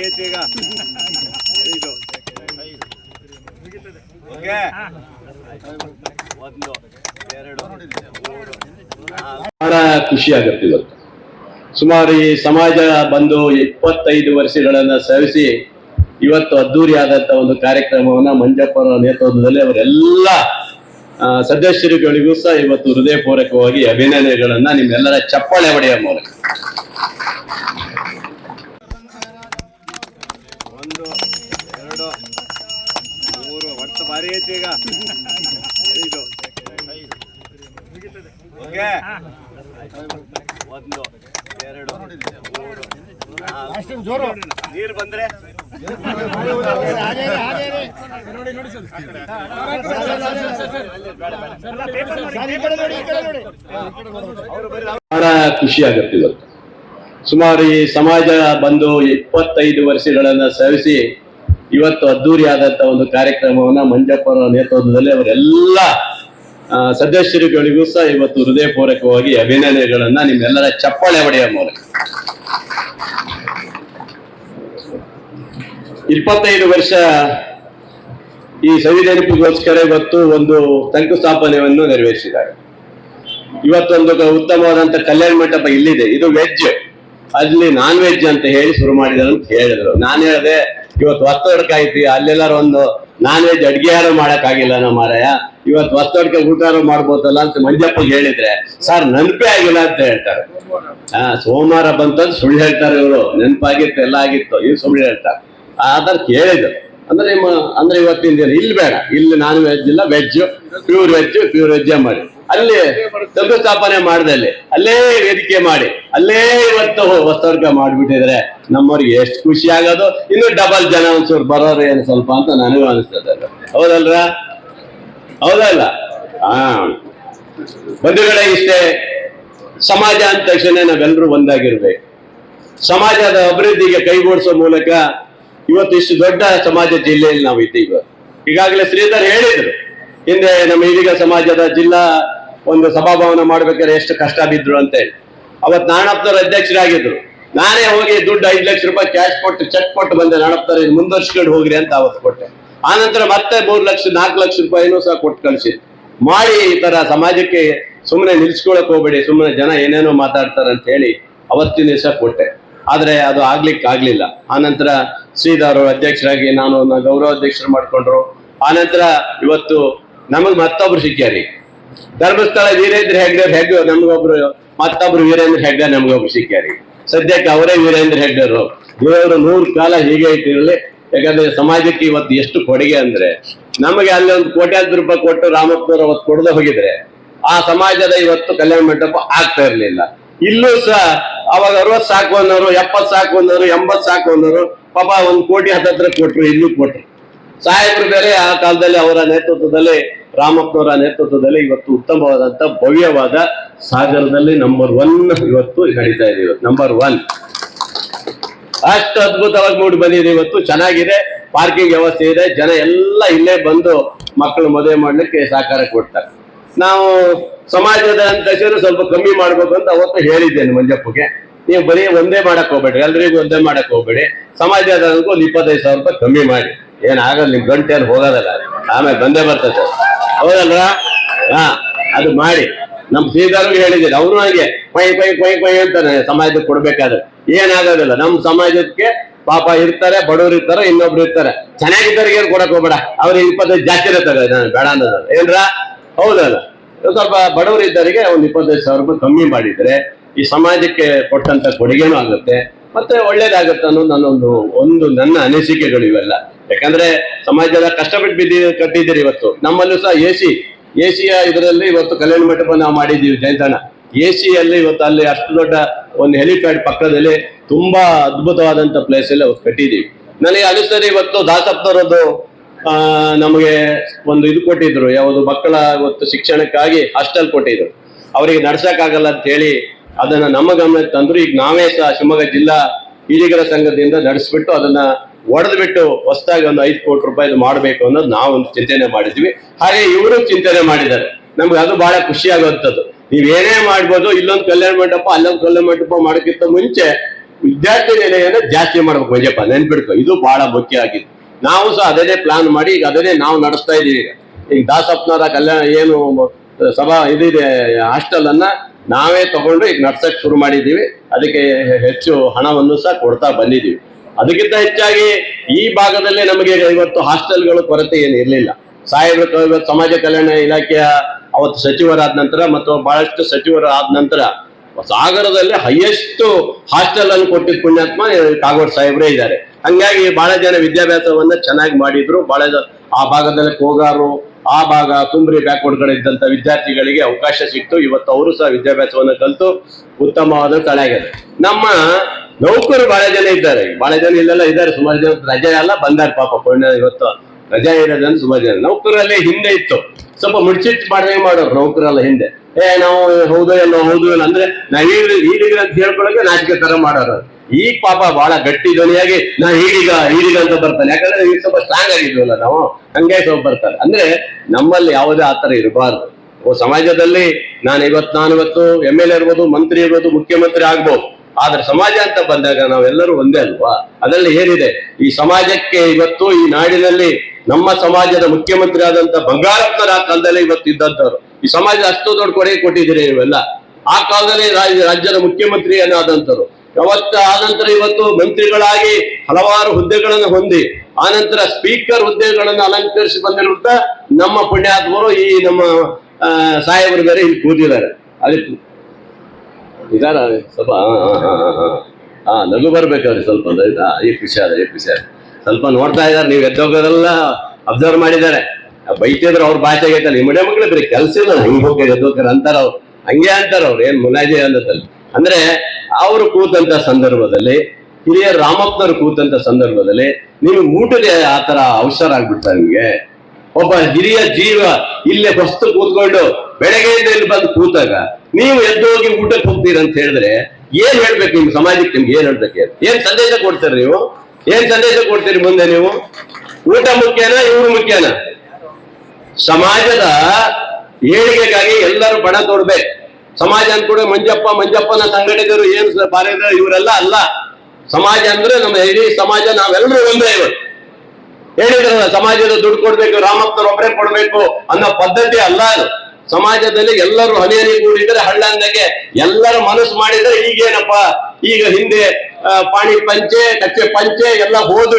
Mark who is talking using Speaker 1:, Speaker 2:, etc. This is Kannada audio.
Speaker 1: ಐತಿ ಈಗ ಐದು. ಓಕೆ. ಒಂದು ಎರಡು
Speaker 2: ಬಹಳ ಖುಷಿ ಆಗುತ್ತೆ ಇವತ್ತು. ಸುಮಾರು ಈ ಸಮಾಜ ಬಂದು ಇಪ್ಪತ್ತೈದು ವರ್ಷಗಳನ್ನ ಸವಿಸಿ ಇವತ್ತು ಅದ್ದೂರಿಯಾದಂತ ಒಂದು ಕಾರ್ಯಕ್ರಮವನ್ನ ಮಂಜಪ್ಪನ ನೇತೃತ್ವದಲ್ಲಿ ಅವರೆಲ್ಲ ಸದಸ್ಯರುಗಳಿಗೂ ಸಹ ಇವತ್ತು ಹೃದಯಪೂರ್ವಕವಾಗಿ ಅಭಿನಂದನೆಗಳನ್ನ ನಿಮ್ಮೆಲ್ಲರ ಚಪ್ಪಾಳೆ ಹೊಡೆಯ ಮೂಲಕ.
Speaker 1: ಭಾರಿ ಐತಿ ಈಗ. ಐದು. ಓಕೆ. ಒಂದು ಎರಡು ಮೂರು ಜೋರು. ನೀರು ಬಂದ್ರೆ?
Speaker 2: ಬಹಳ ಖುಷಿ ಆಗುತ್ತೆ ಇವತ್ತು. ಸುಮಾರು ಈ ಸಮಾಜ ಬಂದು ಇಪ್ಪತ್ತೈದು ವರ್ಷಗಳನ್ನ ಸವಿಸಿ ಇವತ್ತು ಅದ್ದೂರಿಯಾದಂತ ಒಂದು ಕಾರ್ಯಕ್ರಮವನ್ನ ಮಂಜಪ್ಪ ನೇತೃತ್ವದಲ್ಲಿ ಅವರೆಲ್ಲ ಸದಸ್ಯರುಗಳಿಗೂ ಸಹ ಇವತ್ತು ಹೃದಯಪೂರ್ವಕವಾಗಿ ಅಭಿನಂದನೆಗಳನ್ನ ನಿಮ್ಮೆಲ್ಲರ ಚಪ್ಪಾಳೆ ಹೊಡೆಯ ಮೂಲಕ. ಇಪ್ಪತ್ತೈದು ವರ್ಷ ಈ ಸಂವಿಧಾನಿಕಗೋಸ್ಕರ ಇವತ್ತು ಒಂದು ಶಂಕುಸ್ಥಾಪನೆಯನ್ನು ನೆರವೇರಿಸಿದ್ದಾರೆ. ಇವತ್ತೊಂದು ಉತ್ತಮವಾದಂತ ಕಲ್ಯಾಣ ಮಂಟಪ ಇಲ್ಲಿದೆ. ಇದು ವೆಜ್. ಅಲ್ಲಿ ನಾನ್ ವೆಜ್ ಅಂತ ಹೇಳಿ ಶುರು ಮಾಡಿದ್ರು ಅಂತ ಹೇಳಿದ್ರು. ನಾನು ಹೇಳಿದೆ ಇವತ್ತು ವಸ್ತುಡ್ಕ ಐತಿ ಅಲ್ಲೆಲ್ಲಾರು ಒಂದು ನಾನ್ ವೆಜ್ ಅಡ್ಗೆ ಯಾರು ಮಾಡಕ್ ಆಗಿಲ್ಲ ನಮ್ಮ ಮಾರಾಯ. ಇವತ್ತು ವಸ್ತುಡ್ಕೆ ಊಟಾರು ಮಾಡ್ಬೋದಲ್ಲ ಅಂತ ಮಂಜಪ್ಪ ಹೇಳಿದ್ರೆ, ಸರ್ ನೆನಪೇ ಆಗಿಲ್ಲ ಅಂತ ಹೇಳ್ತಾರೆ. ಹಾ, ಸೋಮವಾರ ಬಂತಂದ್ ಸುಳ್ಳು ಹೇಳ್ತಾರೆ ಇವರು. ನೆನಪಾಗಿತ್ತು, ಎಲ್ಲ ಆಗಿತ್ತು. ಇವ್ರು ಸುಳ್ಳು ಹೇಳ್ತಾರೆ. ಆದ್ರೆ ಕೇಳಿದ್ರು. ಅಂದ್ರೆ ನಿಮ್ಮ, ಅಂದ್ರೆ ಇವತ್ತಿನ ದಿನ ಇಲ್ಲಿ ಬೇಡ. ಇಲ್ಲಿ ನಾನ್ ವೆಜ್ ಇಲ್ಲ veg pure veg pure veg ಮಾಡಿ ಅಲ್ಲಿ ಶಂಕುಸ್ಥಾಪನೆ ಮಾಡಿದಲ್ಲಿ ಅಲ್ಲೇ. ವೇದಿಕೆ ಮಾಡಿ. ಅಲ್ಲೇ ಇವತ್ತು ವಸ್ತುರ್ಗ ಮಾಡಿಬಿಟ್ಟಿದ್ರೆ ನಮ್ಮವ್ರಿಗೆ ಎಷ್ಟು ಖುಷಿ ಆಗೋದು. ಇನ್ನು ಡಬಲ್ ಜನ ಒಂಚೂರು ಬರೋರು ಏನು ಸ್ವಲ್ಪ ಅಂತ ನನಗೂ ಅನಿಸ್ತದೆ. ಹೌದಲ್ರ? ಹೌದಲ್ಲ? ಹಾ. ಬಂಧುಗಳೇ, ಇಷ್ಟೇ. ಸಮಾಜ ಅಂದ ತಕ್ಷಣ ನಾವೆಲ್ಲರೂ ಒಂದಾಗಿರ್ಬೇಕು. ಸಮಾಜದ ಅಭಿವೃದ್ಧಿಗೆ ಕೈಗೂಡಿಸೋ ಮೂಲಕ ಇವತ್ತು ಇಷ್ಟು ದೊಡ್ಡ ಸಮಾಜ ಜಿಲ್ಲೆಯಲ್ಲಿ ನಾವು ಇದ್ದೀವಿ ಈಗಾಗಲೇ ಶ್ರೀಧರ್ ಹೇಳಿದ್ರು, ಹಿಂದೆ ನಮ್ಮ ಇದೀಗ ಸಮಾಜದ ಜಿಲ್ಲಾ ಒಂದು ಸಭಾಭವನ ಮಾಡ್ಬೇಕಾದ್ರೆ ಎಷ್ಟು ಕಷ್ಟ ಬಿದ್ರು ಅಂತ ಹೇಳಿ. ಅವತ್ ನಾಣಪ್ಪನವ್ರ ಅಧ್ಯಕ್ಷರಾಗಿದ್ರು. ನಾನೇ ಹೋಗಿ ದುಡ್ಡು ಐದು ಲಕ್ಷ ರೂಪಾಯಿ ಕ್ಯಾಶ್ ಕೊಟ್ಟು ಚೆಕ್ ಕೊಟ್ಟು ಬಂದೆ ನಾಣಪ್ತರ ಮುಂದುವರ್ಸ್ಕೊಂಡು ಹೋಗ್ರಿ ಅಂತ ಅವತ್ತು ಕೊಟ್ಟೆ. ಆನಂತರ ಮತ್ತೆ ಮೂರು ಲಕ್ಷ, ನಾಲ್ಕು ಲಕ್ಷ ರೂಪಾಯಿನೂ ಸಹ ಕೊಟ್ಟು ಕಳಿಸಿ ಮಾಡಿ ಈ ತರ ಸಮಾಜಕ್ಕೆ ಸುಮ್ಮನೆ ನಿಲ್ಸ್ಕೊಳಕ್ ಹೋಗ್ಬೇಡಿ ಸುಮ್ಮನೆ ಜನ ಏನೇನೋ ಮಾತಾಡ್ತಾರೆ ಅಂತ ಹೇಳಿ ಅವತ್ತಿನ ದಿವಸ ಕೊಟ್ಟೆ. ಆದ್ರೆ ಅದು ಆಗ್ಲಿಕ್ಕೆ ಆಗ್ಲಿಲ್ಲ ಆನಂತರ ಶ್ರೀಧರ್ ಅಧ್ಯಕ್ಷರಾಗಿ ನಾನು ಗೌರವ ಅಧ್ಯಕ್ಷರು ಮಾಡ್ಕೊಂಡ್ರು. ಆನಂತರ ಇವತ್ತು ನಮಗ್ ಮತ್ತೊಬ್ರು ಸಿಕ್ಕ್ಯಾರಿ. ಧರ್ಮಸ್ಥಳ ವೀರೇಂದ್ರ ಹೆಗ್ಡೆ ಹೆಗ್ ನಮಗೊಬ್ರು ಮತ್ತೊಬ್ರು ವೀರೇಂದ್ರ ಹೆಗ್ಡೆ ನಮಗೊಬ್ರು ಸಿಕ್ಕ್ಯಾರಿ. ಸದ್ಯಕ್ಕೆ ಅವರೇ ವೀರೇಂದ್ರ ಹೆಗ್ಡರು ದೇವರು ನೂರು ಕಾಲ ಹೀಗೆ ಇಟ್ಟಿರಲಿ. ಯಾಕಂದ್ರೆ ಸಮಾಜಕ್ಕೆ ಇವತ್ತು ಎಷ್ಟು ಕೊಡುಗೆ ಅಂದ್ರೆ ನಮಗೆ ಅಲ್ಲಿ ಒಂದು ಕೋಟ್ಯಾಂತರ ರೂಪಾಯಿ ಕೊಟ್ಟು ರಾಮಪ್ಪನವ್ರು ಅವತ್ತು ಕೊಡದೆ ಹೋಗಿದ್ರೆ ಆ ಸಮಾಜದ ಇವತ್ತು ಕಲ್ಯಾಣ ಮಂಟಪ ಆಗ್ತಾ ಇರ್ಲಿಲ್ಲ. ಇಲ್ಲೂ ಸಹ ಅವಾಗ ಅರವತ್ ಸಾಕು ಅನ್ನೋರು ಎಪ್ಪತ್ ಸಾಕು ಅನ್ನೋರು ಎಂಬತ್ ಸಾಕು ಅನ್ನೋರು ಪಾಪ ಒಂದು ಕೋಟಿ ಹತ್ತತ್ರ ಕೊಟ್ರು, ಇನ್ನೂ ಕೊಟ್ರು. ಸಾಹೇಬರು ಬೇರೆ ಆ ಕಾಲದಲ್ಲಿ ಅವರ ನೇತೃತ್ವದಲ್ಲಿ, ರಾಮಪ್ಪನವರ ನೇತೃತ್ವದಲ್ಲಿ ಇವತ್ತು ಉತ್ತಮವಾದಂತ ಭವ್ಯವಾದ ಸಾಗರದಲ್ಲಿ ನಂಬರ್ ಒನ್ ಇವತ್ತು ನಡೀತಾ ಇದೆ ಇವತ್ತು ನಂಬರ್ ಒನ್ ಅಷ್ಟು ಅದ್ಭುತವಾಗಿ ನೋಡಿ ಬಂದಿದೆ ಇವತ್ತು, ಚೆನ್ನಾಗಿದೆ ಪಾರ್ಕಿಂಗ್ ವ್ಯವಸ್ಥೆ ಇದೆ, ಜನ ಎಲ್ಲ ಇಲ್ಲೇ ಬಂದು ಮಕ್ಕಳು ಮದುವೆ ಮಾಡ್ಲಿಕ್ಕೆ ಸಹಕಾರ ಕೊಡ್ತಾರೆ. ನಾವು ಸಮಾಜದ ಅಂತ ಸ್ವಲ್ಪ ಕಮ್ಮಿ ಮಾಡ್ಬೇಕು ಅಂತ ಅವತ್ತು ಹೇಳಿದ್ದೇನೆ ಮಂಜಪ್ಪಗೆ. ನೀವು ಬರೀ ಒಂದೇ ಮಾಡಕ್ ಹೋಗ್ಬೇಡ್ರಿ ಎಲ್ರಿಗೂ ಒಂದೇ ಮಾಡಕ್ ಹೋಗ್ಬೇಡಿ. ಸಮಾಜದ ಒಂದು ಇಪ್ಪತ್ತೈದು ಸಾವಿರ ರೂಪಾಯಿ ಕಮ್ಮಿ ಮಾಡಿ. ಏನಾಗಲ್ಲ ನಿಮ್ ಗಂಟೆ ಅಲ್ಲಿ ಹೋಗೋದಲ್ಲ ಆಮೇಲೆ ಬಂದೇ ಬರ್ತದೆ. ಹೌದಲ್ವಾ? ಹಾ, ಅದು ಮಾಡಿ. ನಮ್ ಶ್ರೀಧರ್ಗೆ ಹೇಳಿದ್ದೀನಿ, ಅವರು ಹಾಗೆ ಪೈ ಪೈ ಪೈ ಪೈ ಅಂತಾನೆ ಸಮಾಜಕ್ಕೆ ಕೊಡ್ಬೇಕಾದ್ರೆ. ಏನಾಗೋದಿಲ್ಲ ನಮ್ ಸಮಾಜಕ್ಕೆ ಪಾಪ ಇರ್ತಾರೆ, ಬಡವರು ಇರ್ತಾರೆ, ಇನ್ನೊಬ್ರು ಇರ್ತಾರೆ. ಚೆನ್ನಾಗಿದ್ದವ್ರಿಗೆ ಏನ್ ಕೊಡಕ್ ಹೋಗ್ಬೇಡ ಅವ್ರಿಗೆ ಇಪ್ಪತ್ತೈದು ಜಾಸ್ತಿ ಇರ್ತಾರೆ ನಾನು ಬೇಡ ಅನ್ನೋದು. ಏನ್ರ? ಹೌದಲ್ಲ? ಸ್ವಲ್ಪ ಬಡವರು ಇದ್ದವರಿಗೆ ಒಂದು ಇಪ್ಪತ್ತೈದು ಸಾವಿರ ರೂಪಾಯಿ ಕಮ್ಮಿ ಮಾಡಿದ್ರೆ ಈ ಸಮಾಜಕ್ಕೆ ಕೊಟ್ಟಂತ ಕೊಡುಗೆನೂ ಆಗುತ್ತೆ. ಮತ್ತೆ ಒಳ್ಳೇದಾಗುತ್ತೆ ಅನ್ನೋದು ನನ್ನೊಂದು, ಒಂದು ನನ್ನ ಅನಿಸಿಕೆಗಳು ಇವೆಲ್ಲ. ಯಾಕಂದ್ರೆ ಸಮಾಜದ ಕಷ್ಟಪಟ್ಟು ಬಿದ್ದಿ, ಕಟ್ಟಿದ್ದೀರಿ ಇವತ್ತು. ನಮ್ಮಲ್ಲೂ ಸಹ ಎ ಸಿ ಎ ಸಿಯ ಇದರಲ್ಲಿ ಇವತ್ತು ಕಲ್ಯಾಣ ಮಂಟಪ ನಾವು ಮಾಡಿದ್ದೀವಿ ಜಯಂತಣ್ಣ. ಎ ಸಿಯಲ್ಲಿ ಇವತ್ತು ಅಲ್ಲಿ ಅಷ್ಟು ದೊಡ್ಡ ಒಂದು ಹೆಲಿಪ್ಯಾಡ್ ಪಕ್ಕದಲ್ಲಿ ತುಂಬಾ ಅದ್ಭುತವಾದಂತ ಪ್ಲೇಸ್ ಅಲ್ಲಿ ಅವತ್ತು ಕಟ್ಟಿದ್ದೀವಿ. ನನಗೆ ಅನಿಸ್ತದೆ ಇವತ್ತು ದಾಸಪ್ತರದ್ದು ನಮಗೆ ಒಂದು ಇದು ಕೊಟ್ಟಿದ್ರು. ಯಾವುದು ಮಕ್ಕಳ ಇವತ್ತು ಶಿಕ್ಷಣಕ್ಕಾಗಿ ಹಾಸ್ಟೆಲ್ ಕೊಟ್ಟಿದ್ರು. ಅವರಿಗೆ ನಡ್ಸಕ್ಕಾಗಲ್ಲ ಅಂತ ಹೇಳಿ ಅದನ್ನ ನಮ್ಮ ಗಮನಕ್ಕೆ ತಂದ್ರು ಈಗ ನಾವೇ ಸಹ ಶಿವಮೊಗ್ಗ ಜಿಲ್ಲಾ ಈಡಿಗರ ಸಂಘದಿಂದ ನಡೆಸ್ಬಿಟ್ಟು ಅದನ್ನ ಒಡೆದ್ಬಿಟ್ಟು ಹೊಸದಾಗಿ ಒಂದು ಐದು ಕೋಟಿ ರೂಪಾಯಿ ಮಾಡಬೇಕು ಅನ್ನೋದು ನಾವು ಒಂದು ಚಿಂತನೆ ಮಾಡಿದ್ವಿ. ಹಾಗೆ ಇವರು ಚಿಂತನೆ ಮಾಡಿದ್ದಾರೆ. ನಮ್ಗೆ ಅದು ಬಹಳ ಖುಷಿ ಆಗುವಂಥದ್ದು. ನೀವೇನೇ ಮಾಡ್ಬೋದು, ಇಲ್ಲೊಂದು ಕಲ್ಯಾಣ ಮಂಟಪ, ಅಲ್ಲೊಂದು ಕಲ್ಯಾಣ ಮಂಟಪ ಮಾಡೋಕ್ಕಿಂತ ಮುಂಚೆ ವಿದ್ಯಾರ್ಥಿ ನಿಲಯನ ಜಾಸ್ತಿ ಮಾಡ್ಬೇಕು ಮಂಜಪ್ಪ ನೆನ್ಪಿಡ್ಕೊ ಇದು ಬಹಳ ಮುಖ್ಯ ಆಗಿತ್ತು ನಾವು ಸಹ ಅದನ್ನೇ ಪ್ಲಾನ್ ಮಾಡಿ ಈಗ ಅದನ್ನೇ ನಾವು ನಡೆಸ್ತಾ ಇದ್ದೀವಿ ಈಗ. ಈಗ ದಾಸಪ್ಪನವರ ಕಲ್ಯಾಣ ಏನು ಸಭಾ ಇದಿದೆ, ಹಾಸ್ಟೆಲ್ ಅನ್ನ ನಾವೇ ತಗೊಂಡು ಈಗ ನಡ್ಸಕ್ ಶುರು ಮಾಡಿದ್ದೀವಿ. ಅದಕ್ಕೆ ಹೆಚ್ಚು ಹಣವನ್ನು ಸಹ ಕೊಡ್ತಾ ಬಂದಿದ್ದೀವಿ. ಅದಕ್ಕಿಂತ ಹೆಚ್ಚಾಗಿ ಈ ಭಾಗದಲ್ಲಿ ನಮಗೆ ಇವತ್ತು ಹಾಸ್ಟೆಲ್ಗಳು ಕೊರತೆ ಏನು ಇರಲಿಲ್ಲ. ಸಾಹೇಬರು ಸಮಾಜ ಕಲ್ಯಾಣ ಇಲಾಖೆಯ ಅವತ್ತು ಸಚಿವರಾದ ನಂತರ ಮತ್ತು ಬಹಳಷ್ಟು ಸಚಿವರು ಆದ ನಂತರ ಸಾಗರದಲ್ಲಿ ಹೈಯೆಸ್ಟ್ ಹಾಸ್ಟೆಲ್ ಅನ್ನು ಕೊಟ್ಟಿದ್ದ ಪುಣ್ಯಾತ್ಮ ಕಾಗೋಡ್ ಸಾಹೇಬರೇ ಇದ್ದಾರೆ. ಹಂಗಾಗಿ ಬಹಳ ಜನ ವಿದ್ಯಾಭ್ಯಾಸವನ್ನ ಚೆನ್ನಾಗಿ ಮಾಡಿದ್ರು. ಬಹಳ ಆ ಭಾಗದಲ್ಲಿ ಕೋಗಾರು ಆ ಭಾಗ ತುಂಬ್ರಿ ಬ್ಯಾಕ್ವರ್ಡ್ ಕಡೆ ಇದ್ದಂತ ವಿದ್ಯಾರ್ಥಿಗಳಿಗೆ ಅವಕಾಶ ಸಿಕ್ತು. ಇವತ್ತು ಅವರು ಸಹ ವಿದ್ಯಾಭ್ಯಾಸವನ್ನು ಕಲಿತು ಉತ್ತಮವಾದ ತಳಾಗಿದೆ ನಮ್ಮ ನೌಕರು ಬಹಳ ಜನ ಇದ್ದಾರೆ. ಬಹಳ ಜನ ಇಲ್ಲೆಲ್ಲ ಇದ್ದಾರೆ. ಸುಮಾರು ಜನ ರಜೆ ಎಲ್ಲ ಬಂದಾರ ಪಾಪ. ಪುಣ್ಯ ಇವತ್ತು ರಜಾ ಇರೋದನ್ನ ಸುಮಾರು ಜನ. ನೌಕರಲ್ಲಿ ಹಿಂದೆ ಇತ್ತು. ಸ್ವಲ್ಪ ಮುಡ್ಚಿಟ್ ಮಾಡ್ದಂಗೆ ಮಾಡೋರು ನೌಕರಲ್ಲ ಹಿಂದೆ. ಏ, ನಾವು ಹೌದು, ಎಲ್ಲ ಹೌದು ಇಲ್ಲ ಅಂದ್ರೆ ನಾವ್ ಈಗ ಅಂತ ಹೇಳ್ಕೊಳಕ್ಕೆ ನಾಚಿಕೆ ತರ ಮಾಡೋರು. ಈಗ ಪಾಪ ಬಹಳ ಗಟ್ಟಿ ಧ್ವನಿಯಾಗಿ ನಾ ಹೀಡಿಗ ಹೀಡಿಗ ಅಂತ ಬರ್ತಾನೆ. ಯಾಕಂದ್ರೆ ಈಗ ಸ್ವಲ್ಪ ಸ್ಟ್ರಾಂಗ್ ಆಗಿದ್ವಲ್ಲ ನಾವು, ಹಂಗೆ ಸ್ವಲ್ಪ ಬರ್ತಾರೆ. ಅಂದ್ರೆ ನಮ್ಮಲ್ಲಿ ಯಾವುದೇ ಆತರ ಇರಬಾರ್ದು. ಓ, ಸಮಾಜದಲ್ಲಿ ನಾನು ಇವತ್ತು ನಾನು ಇವತ್ತು ಎಂ ಎಲ್ ಎ ಇರ್ಬೋದು, ಮಂತ್ರಿ ಇರ್ಬೋದು, ಮುಖ್ಯಮಂತ್ರಿ ಆಗ್ಬೋದು. ಆದ್ರೆ ಸಮಾಜ ಅಂತ ಬಂದಾಗ ನಾವೆಲ್ಲರೂ ಒಂದೇ ಅಲ್ವಾ? ಅದರಲ್ಲಿ ಏನಿದೆ? ಈ ಸಮಾಜಕ್ಕೆ ಇವತ್ತು ಈ ನಾಡಿನಲ್ಲಿ ನಮ್ಮ ಸಮಾಜದ ಮುಖ್ಯಮಂತ್ರಿ ಆದಂತ ಬಂಗಾರಪ್ಪನವರ ಆ ಕಾಲದಲ್ಲಿ ಇವತ್ತು ಇದ್ದಂತವ್ರು ಈ ಸಮಾಜ ಅಷ್ಟು ದೊಡ್ಡ ಕೊಡುಗೆ ಕೊಟ್ಟಿದ್ದೀರಿ ನೀವೆಲ್ಲ. ಆ ಕಾಲದಲ್ಲಿ ರಾಜ್ಯದ ಮುಖ್ಯಮಂತ್ರಿ ಏನಾದಂತರು ಯಾವತ್ತ ಆನಂತರ ಇವತ್ತು ಮಂತ್ರಿಗಳಾಗಿ ಹಲವಾರು ಹುದ್ದೆಗಳನ್ನು ಹೊಂದಿ ಆನಂತರ ಸ್ಪೀಕರ್ ಹುದ್ದೆಗಳನ್ನು ಅಲಂಕರಿಸಿ ಬಂದಿರುವಂತ ನಮ್ಮ ಪುಣ್ಯಾತ್ಮರು ಈ ನಮ್ಮ ಸಾಹೇಬರು ಬೇರೆ ಇಲ್ಲಿ ಕೂತಿದ್ದಾರೆ. ಅದಕ್ಕೆ ಇದಾರ ಸ್ವಲ್ಪ ಹಾ, ನಗು ಬರ್ಬೇಕಾದ್ರೆ ಸ್ವಲ್ಪ ಈ ಖುಷಿ ಆದ ಈ ಖುಷಿ ಸ್ವಲ್ಪ ನೋಡ್ತಾ ಇದ್ದಾರೆ ನೀವು ಎದ್ದೋಗೋದೆಲ್ಲ ಅಬ್ಸರ್ವ್ ಮಾಡಿದ್ದಾರೆ. ಬೈತಿದ್ರು ಅವ್ರ ಭಾಷೆ ಐತಲ್ಲ ನಿಮ್ಮ ಮಡೆ ಮಕ್ಕಳು ಬರೀ ಕೆಲಸ ಇಲ್ಲ ಹಿಂಗೆ ಹೋಗಿ ಎದ್ದೋಗ್ತಾರೆ ಅಂತಾರ ಅವ್ರು. ಹಂಗೆ ಅಂತಾರ ಅವ್ರು. ಏನ್ ಮುಲಾಜಿ ಅಂದ್ರೆ ಅವರು ಕೂತಂತ ಸಂದರ್ಭದಲ್ಲಿ, ಹಿರಿಯ ರಾಮಪ್ಪನವರು ಕೂತಂತ ಸಂದರ್ಭದಲ್ಲಿ ನೀವು ಊಟದ ಆ ತರ ಅವಸರ ಆಗ್ಬಿಡ್ತಾರೆ ನಿಮ್ಗೆ. ಒಬ್ಬ ಹಿರಿಯ ಜೀವ ಇಲ್ಲೇ ಹೊಸ್ತು ಕೂತ್ಕೊಂಡು ಬೆಳಗ್ಗೆಯಿಂದ ಇಲ್ಲಿ ಬಂದು ಕೂತಾಗ ನೀವು ಎದ್ದು ಹೋಗಿ ಊಟಕ್ಕೆ ಹೋಗ್ತೀರ ಅಂತ ಹೇಳಿದ್ರೆ ಏನ್ ಹೇಳ್ಬೇಕು ನಿಮ್ ಸಮಾಜಕ್ಕೆ ನಿಮ್ಗೆ ಏನ್ ಹೇಳ್ಬೇಕು? ಹೇಳಿ? ಏನ್ ಸಂದೇಶ ಕೊಡ್ತೀರಿ ನೀವು? ಏನ್ ಸಂದೇಶ ಕೊಡ್ತೀರಿ ಮುಂದೆ ನೀವು? ಊಟ ಮುಖ್ಯನ, ಇವ್ರು ಮುಖ್ಯನ? ಸಮಾಜದ ಏಳಿಗೆಗಾಗಿ ಎಲ್ಲರೂ ಬಣ ತೊಡ್ಬೇಕು ಸಮಾಜ ಅಂದ್ಕೂಡ ಮಂಜಪ್ಪ, ಮಂಜಪ್ಪನ ಸಂಘಟಕರು ಏನು ಬಾರದ ಇವರೆಲ್ಲ ಅಲ್ಲ. ಸಮಾಜ ಅಂದ್ರೆ ನಮ್ಮ ಇಡೀ ಸಮಾಜ, ನಾವೆಲ್ಲರೂ ಒಂದೇ ಇವರು. ಹೇಳಿದ್ರಲ್ಲ, ಸಮಾಜದ ದುಡ್ಡು ಕೊಡ್ಬೇಕು, ರಾಮಪ್ಪನ ಒಬ್ಬರೇ ಕೊಡ್ಬೇಕು ಅನ್ನೋ ಪದ್ಧತಿ ಅಲ್ಲ ಅದು. ಸಮಾಜದಲ್ಲಿ ಎಲ್ಲರೂ ಹನಿ ಹನಿ ಕೂಡಿದ್ರೆ ಹಳ್ಳ ಅಂದಾಗೆ ಎಲ್ಲರೂ ಮನಸ್ಸು ಮಾಡಿದ್ರೆ, ಈಗೇನಪ್ಪ? ಈಗ ಹಿಂದೆ ಪಾಣಿ ಪಂಚೆ, ಕಚ್ಚೆ ಪಂಚೆ ಎಲ್ಲ ಹೋದು